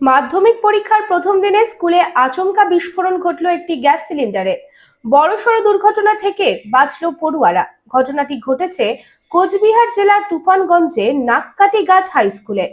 মাধ্যমিক পরীক্ষার প্রথম দিনে স্কুলে আচমকা বিস্ফোরণ ঘটল একটি গ্যাস সিলিন্ডারে। বড়সড় দুর্ঘটনা থেকে বাঁচল পড়ুয়ারা। ঘটনাটি ঘটেছে কোচবিহার জেলার তুফানগঞ্জে নাককাটি গাছ হাই স্কুলে।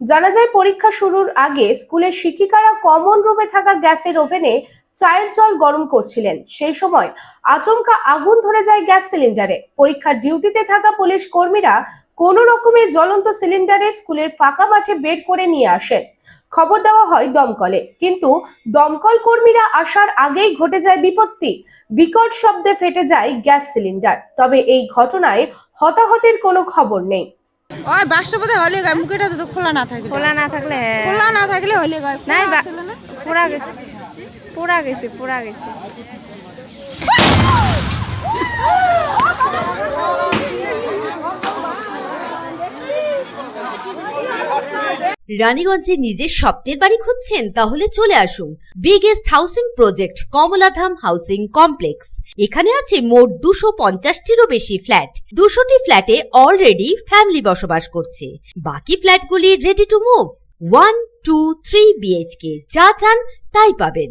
জানা যায়, পরীক্ষা শুরুর আগে স্কুলের শিক্ষিকারা কমন রুমে থাকা গ্যাসের ওভেনে চায়ের জল গরম করছিলেন। সেই সময় আচমকা আগুন ধরে যায় গ্যাস সিলিন্ডারে। পরীক্ষার ডিউটিতে থাকা পুলিশ কর্মীরা কোনো রকমে জ্বলন্ত সিলিন্ডারে স্কুলের ফাঁকা মাঠে বের করে নিয়ে আসেন। খবর দেওয়া হয় দমকলে। কিন্তু দমকল কর্মীরা আসার আগেই ঘটে যায় বিপত্তি। বিকট শব্দে ফেটে যায় গ্যাস সিলিন্ডার। তবে এই ঘটনায় হতাহতের কোনো খবর নেই। ওই হলে গায়ে মুখেটা তো খোলা না থাকলে খোলা না থাকলে হ্যাঁ। খোলা না থাকলে হলে গায়ে নাই? পুরা গেছে। পুরা গেছে রানীগঞ্জে নিজের স্বপ্নের বাড়ি খুঁজছেন, তাহলে চলে আসুন। Biggest housing project Kamaladham housing complex এখানে আছে মোট দুশো পঞ্চাশটিরও বেশি ফ্ল্যাট দুশোটি ফ্ল্যাটে অলরেডি ফ্যামিলি বসবাস করছে। বাকি ফ্ল্যাটগুলি ready to move one two three BHK যা চান তাই পাবেন।